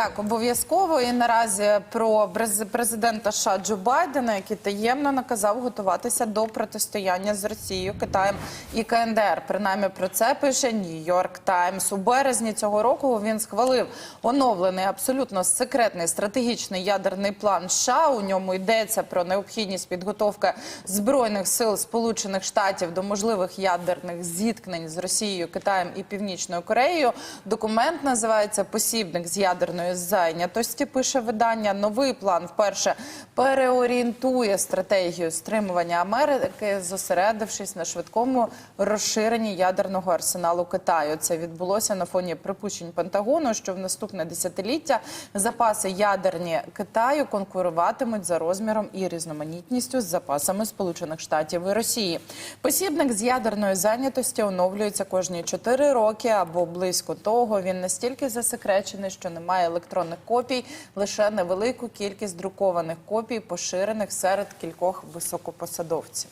Так, обов'язково і наразі про президента США Джо Байдена, який таємно наказав готуватися до протистояння з Росією, Китаєм і КНДР. Принаймні про це пише Нью-Йорк Таймс. У березні цього року він схвалив оновлений абсолютно секретний стратегічний ядерний план США. У ньому йдеться про необхідність підготовки збройних сил Сполучених Штатів до можливих ядерних зіткнень з Росією, Китаєм і Північною Кореєю. Документ називається Посібник з ядерної зайнятості. Пише видання. Новий план вперше переорієнтує стратегію стримування Америки, зосередившись на швидкому розширенні ядерного арсеналу Китаю. Це відбулося на фоні припущень Пентагону, що в наступне десятиліття запаси ядерні Китаю конкуруватимуть за розміром і різноманітністю з запасами Сполучених Штатів і Росії. Посібник з ядерної зайнятості оновлюється кожні 4 роки або близько того. Він настільки засекречений, що немає електронних копій, лише невелику кількість друкованих копій, поширених серед кількох високопосадовців.